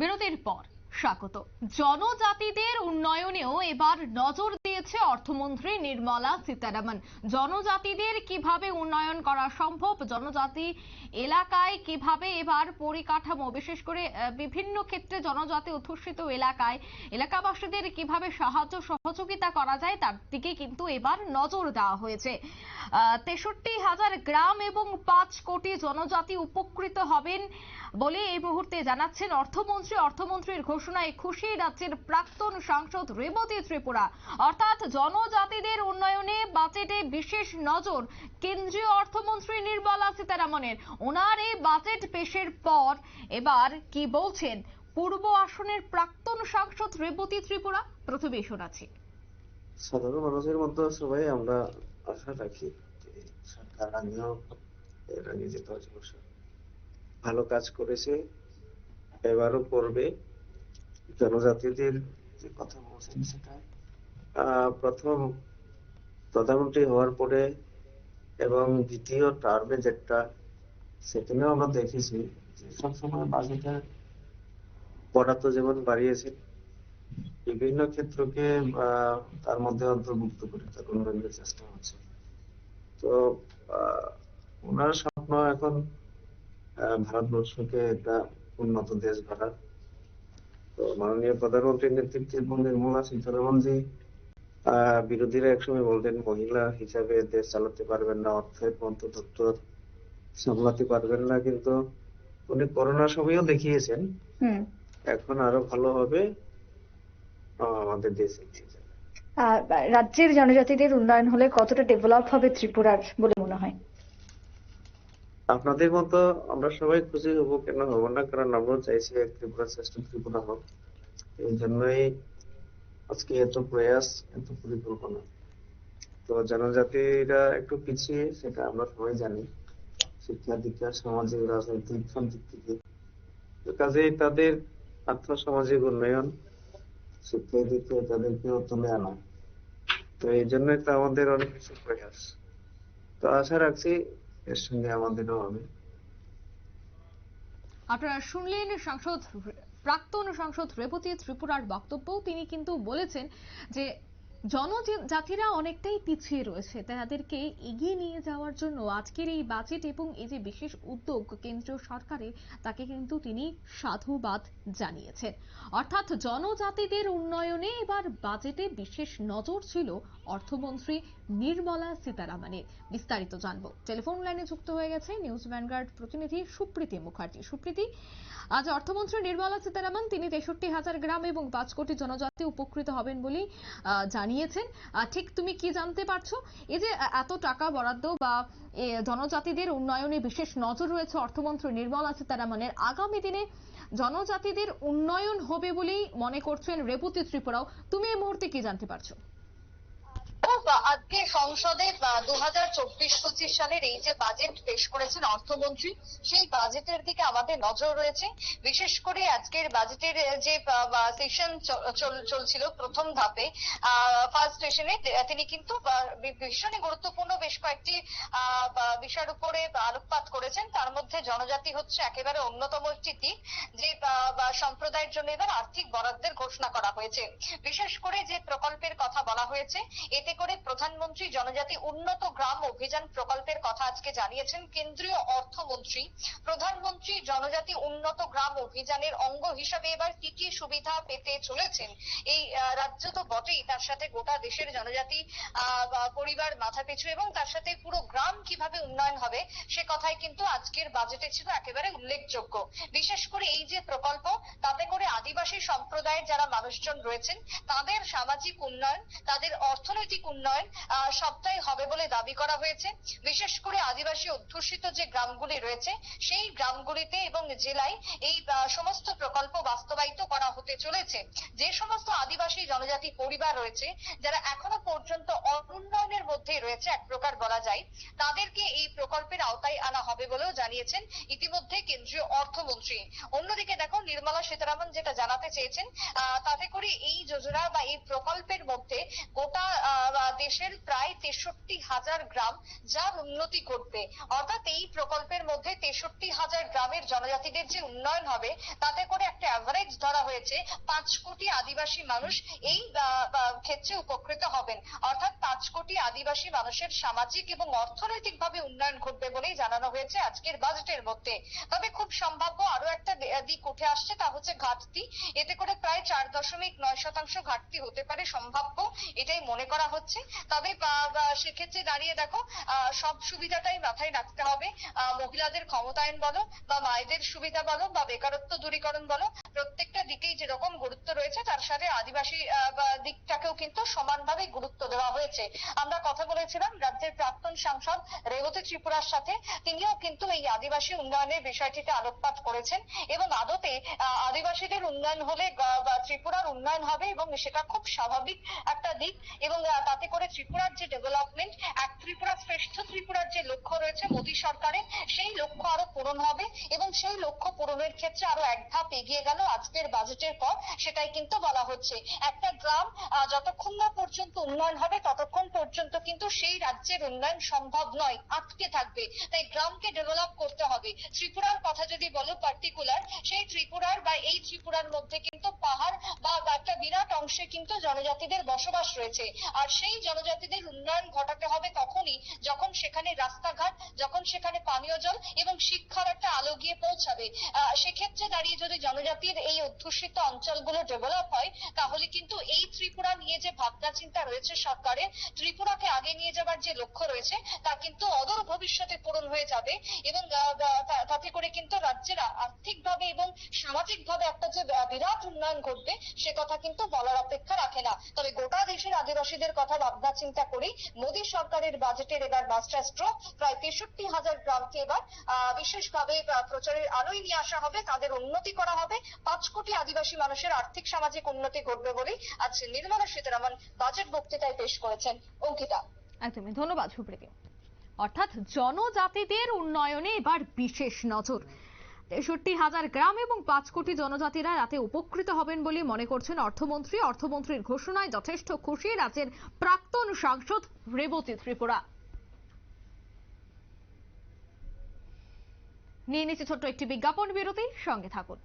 বিরতির পর। স্বাগত। জনজাতিদের উন্নয়নেও এবার নজর দিয়েছে অর্থমন্ত্রী নির্মলা সীতারামন। জনজাতিদের কীভাবে উন্নয়ন করা সম্ভব? জনজাতি এলাকায় কীভাবে এবার পরিকাঠামো, বিশেষ করে বিভিন্ন ক্ষেত্রে জনজাতি অধ্যুষিত এলাকায় এলাকাবাসীদের কীভাবে সাহায্য, সহযোগিতা করা যায়, তার দিকে কিন্তু এবার নজর দেওয়া হয়েছে। তেষট্টি হাজার গ্রাম এবং পাঁচ কোটি জনজাতি উপকৃত হবেন বলে এই মুহূর্তে জানাচ্ছেন অর্থমন্ত্রী। অর্থমন্ত্রীর ঘোষণায় খুশি রাজ্যের প্রাক্তন সাংসদ রেবতী ত্রিপুরা। অর্থাৎ জনজাতিদের উন্নয়নে বাজেটে বিশেষ নজর। কেন্দ্রীয় অর্থমন্ত্রী নির্মলা সীতারামনের। ওনার এই বাজেট পেশের পর এবার কি বলছেন? পূর্ব আসনের প্রাক্তন সাংসদ রেবতী ত্রিপুরা প্রথমে শোনাচ্ছি। সাধারণ মানুষের মধ্যে সবাই আমরা আশা রাখি সরকার আগেও এর আগে যে দশ বছর ভালো কাজ করেছে, এবারও করবে। জনজাতিদের যে কথা বলছেন সেটা প্রথম প্রধানমন্ত্রী হওয়ার পরে এবং দ্বিতীয় টার্মে যেটা, সেখানেও আমরা দেখেছি যে সবসময় বাজেটের বরাদ্দ যেমন বাড়িয়েছে, বিভিন্ন ক্ষেত্রকে তার মধ্যে অন্তর্ভুক্ত করে তার উন্নয়নের চেষ্টা হচ্ছে। তো ওনার স্বপ্ন এখন ভারতবর্ষকে একটা উন্নত দেশ গড়ার তো মাননীয় প্রধানমন্ত্রীর নেতৃত্বে এবং নির্মলা সীতারামন জি আহ, বিরোধীরা একসময় বলতেন মহিলা হিসাবে দেশ চালাতে পারবেন না অর্থের মন্ত্রদপ্তর সামলাতে পারবেন না কিন্তু উনি করোনার সময়ও দেখিয়েছেন। হুম। এখন আরও ভালো হবে আমাদের দেশ রাজ্যের জনজাতিদের উন্নয়ন হলে কতটা ডেভেলপ হবে ত্রিপুরার বলে মনে হয়? আপনাদের মতো আমরা সবাই খুশি হব কেন হব না? কারণ আমরাও চাইছি এক ত্রিপুরা শ্রেষ্ঠ ত্রিপুরা হোক। এই জন্যই আজকে এত প্রয়াস, এত পরিকল্পনা। তো জনজাতিরা একটু পিছিয়ে, সেটা আমরা সবাই জানি। শিক্ষা দীক্ষা, সামাজিক, রাজনৈতিক সব দিক থেকে। তো কাজেই তাদের আর্থ সামাজিক উন্নয়ন, শিক্ষা দিকে তাদেরকেও তুলে আনা। তো এই জন্যই তো আমাদের অনেক কিছু প্রয়াস। তো আশা রাখছি এর সঙ্গে আমাদেরও হবে। আপনারা শুনলেন সাংসদ, প্রাক্তন সাংসদ রেবতী ত্রিপুরার বক্তব্য তিনি কিন্তু বলেছেন যে জনজাতিরা অনেকটাই পিছিয়ে রয়েছে। তাদেরকে এগিয়ে নিয়ে যাওয়ার জন্য আজকের এই বাজেট এবং এই যে বিশেষ উদ্যোগ কেন্দ্রীয় সরকারের, তাকে কিন্তু তিনি সাধুবাদ জানিয়েছেন। অর্থাৎ জনজাতিদের উন্নয়নে এবার বাজেটে বিশেষ নজর ছিল অর্থমন্ত্রী নির্মলা সীতারামনের। বিস্তারিত জানব। টেলিফোন লাইনে যুক্ত হয়ে গেছে নিউজ ভ্যানগার্ড প্রতিনিধি সুপ্রীতি মুখার্জি। সুপ্রীতি, আজ অর্থমন্ত্রী নির্মলা সীতারামন তিনি তেষট্টি হাজার গ্রাম এবং পাঁচ কোটি জনজাতি উপকৃত হবেন বলেই জানিয়েছেন। ঠিক তুমি কি জানতে পারছ? এই যে এত টাকা বরাদ্দ বা জনজাতিদের উন্নয়নে বিশেষ নজর রয়েছে অর্থমন্ত্রী নির্মলা সীতারামনের। আগামী দিনে জনজাতিদের উন্নয়ন হবে বলেই মনে করছেন রেবতী ত্রিপুরাও। তুমি এই মুহূর্তে কি জানতে পারছ? আজকে সংসদে দু হাজার চব্বিশ পঁচিশ সালের এই যে বাজেট পেশ করেছেন অর্থমন্ত্রী, সেই বাজেটের দিকে আমাদের নজর রয়েছে। বিশেষ করে আজকের বাজেটের যে সেশন চলছিল প্রথম ধাপে ফার্স্ট সেশনে তিনি কিন্তু ভীষণই গুরুত্বপূর্ণ বেশ কয়েকটি বিষয়ের উপরে আলোকপাত করেছেন। তার মধ্যে জনজাতি হচ্ছে একেবারে অন্যতম একটি দিক, যে সম্প্রদায়ের জন্য এবার আর্থিক বরাদ্দের ঘোষণা করা হয়েছে। বিশেষ করে যে প্রকল্পের কথা বলা হয়েছে, এতে করে প্রধানমন্ত্রী জনজাতি উন্নত গ্রাম অভিযান প্রকল্পের কথা আজকে জানিয়েছেন কেন্দ্রীয় অর্থমন্ত্রী। প্রধানমন্ত্রী জনজাতি উন্নত গ্রাম অভিযানের অঙ্গ হিসাবে এবার কি কি সুবিধা পেতে চলেছেন এই রাজ্য তো বটেই, তার সাথে গোটা দেশের জনজাতি পরিবার মাথা পিছু এবং তার সাথে পুরো গ্রাম কীভাবে উন্নয়ন হবে সে কথাই কিন্তু আজকের বাজেটে ছিল একেবারে উল্লেখযোগ্য। বিশেষ করে এই যে প্রকল্প, তাতে করে আদিবাসী সম্প্রদায়ের যারা মানুষজন রয়েছেন, তাদের সামাজিক উন্নয়ন, তাদের অর্থনৈতিক উন্নয়ন আহ, সবটাই হবে বলে দাবি করা হয়েছে। বিশেষ করে আদিবাসী অধ্যুষিত যে গ্রামগুলি রয়েছে সেই গ্রামগুলিতে এবং জেলায় এই সমস্ত প্রকল্প বাস্তবায়িত করা হতে চলেছে। যে সমস্ত আদিবাসী জনজাতি পরিবার রয়েছে যারা এখনও পর্যন্ত অনুন্নয়নের মধ্যেই রয়েছে এক প্রকার বলা যায় তাদেরকে এই প্রকল্পের আওতায় আনা হবে বলেও জানিয়েছেন ইতিমধ্যে কেন্দ্রীয় অর্থমন্ত্রী। অন্যদিকে দেখো নির্মলা সীতারামন যেটা জানাতে চেয়েছেন তাতে করে এই যোজনা বা এই প্রকল্পের মধ্যে গোটা দেশের প্রায় তেষট্টি হাজার গ্রাম যার উন্নতি করবে অর্থাৎ এই প্রকল্পের মধ্যে তেষট্টি হাজার গ্রামের জনজাতিদের যে উন্নয়ন হবে, তাতে করে একটা অ্যাভারেজ রয়েছে পাঁচ কোটি আদিবাসী মানুষ এই ক্ষেত্রে উপকৃত হবেন। অর্থাৎ পাঁচ কোটি আদিবাসী মানুষের সামাজিক এবং অর্থনৈতিকভাবে উন্নয়ন ঘটবে বলেই জানানো হয়েছে আজকের বাজেটের মধ্যে। তবে খুব সম্ভাব্য আরও একটা দিক উঠে আসছে, তা হচ্ছে ঘাটতি। এতে করে প্রায় চার দশমিক নয় শতাংশ ঘাটতি হতে পারে সম্ভাব্য, এটাই মনে করা হচ্ছে। তবে বা- বা সেক্ষেত্রে দাঁড়িয়ে দেখো সব সুবিধাটাই মাথায় রাখতে হবে। মহিলাদের ক্ষমতায়ন বলো বা মায়েদের সুবিধা বলো বা বেকারত্ব দূরীকরণ বলো, প্রত্যেকটা দিকেই যেরকম গুরুত্ব রয়েছে, তার সাথে আদিবাসী দিকটাকেও কিন্তু সমানভাবে গুরুত্ব দেওয়া হয়েছে। আমরা কথা বলেছিলাম রাজ্যের প্রাক্তন সাংসদ রেবতী ত্রিপুরার সাথে, তিনিও কিন্তু এই আদিবাসী উন্নয়নের বিষয়টিতে আলোকপাত করেছেন এবং আদতে আদিবাসীদের উন্নয়ন হলে ত্রিপুরার উন্নয়ন হবে এবং সেটা খুব স্বাভাবিক একটা দিক এবং তাতে করে ত্রিপুরার যে ডেভেলপমেন্ট এক ত্রিপুরা শ্রেষ্ঠ ত্রিপুরার যে লক্ষ্য রয়েছে মোদী সরকারের লক্ষ্য আরও পূরণ হবে এবং সেই লক্ষ্য পূরণের ক্ষেত্রে আরও এক ধাপ এগিয়ে গেল আজকের বাজেটের পর, সেটাই কিন্তু বলা হচ্ছে। একটা গ্রাম যতক্ষণ না পর্যন্ত উন্নয়ন হবে, ততক্ষণ পর্যন্ত কিন্তু সেই রাজ্যের উন্নয়ন সম্ভব নয়, আটকে থাকবে। তাই গ্রামকে ডেভেলপ করতে হবে। ত্রিপুরার কথা যদি বলো পার্টিকুলার সেই ত্রিপুরার বা এই ত্রিপুরার মধ্যে কিন্তু পাহাড় বা একটা বিরাট অংশে কিন্তু জনজাতিদের বসবাস রয়েছে। আর সেই জনজাতিদের উন্নয়ন ঘটাতে হবে তখনই যখন সেখানে রাস্তাঘাট, যখন সেখানে পানীয় জল এবং শিক্ষার একটা আলো গিয়ে পৌঁছাবে। সেক্ষেত্রে দাঁড়িয়ে যদি জনজাতির এই অধ্যুষিত অঞ্চলগুলো ডেভেলপ হয়, তাহলে কিন্তু এই ত্রিপুরা নিয়ে যে ভাবনা চিন্তা রয়েছে সরকারের, ত্রিপুরাকে আগে নিয়ে যাবার যে লক্ষ্য রয়েছে, তা কিন্তু অদূর ভবিষ্যতে পূরণ হয়ে যাবে এবং তাতে করে কিন্তু রাজ্যের আর্থিকভাবে এবং সামাজিকভাবে একটা যে বিরাট উন্নয়ন ঘটবে, সে কথা কিন্তু বলার অপেক্ষা রাখে না। তবে গোটা দেশের আদিবাসীদের কথা ভাবনা চিন্তা করেই মোদী সরকারের বাজেটের এবার মাস্টার স্ট্রোক প্রায় তেষট্টি হাজার গ্রামকে এবার বিশেষভাবে প্রচারের আলোয় নিয়ে আসা হবে, তাদের উন্নতি করা হবে। পাঁচ কোটি আদিবাসী মানুষের আর্থিক সামাজিক উন্নতি ঘটবে বলেই আজ নির্মলা সীতারামন বাজেট বক্তৃতায় পেশ করেছেন। অঙ্কিতা। একদমই, ধন্যবাদ সুপ্রীতি অর্থাৎ জনজাতিদের উন্নয়নে এবার বিশেষ নজর। তেষট্টি হাজার গ্রাম এবং পাঁচ কোটি জনজাতিরা রাতে উপকৃত হবেন বলে মনে করছেন অর্থমন্ত্রী। অর্থমন্ত্রীর ঘোষণায় যথেষ্ট খুশি রাজ্যের প্রাক্তন সাংসদ রেবতী ত্রিপুরা। নিয়ে নিচ্ছে ছোট্ট একটি বিজ্ঞাপন বিরতি, সঙ্গে থাকুন।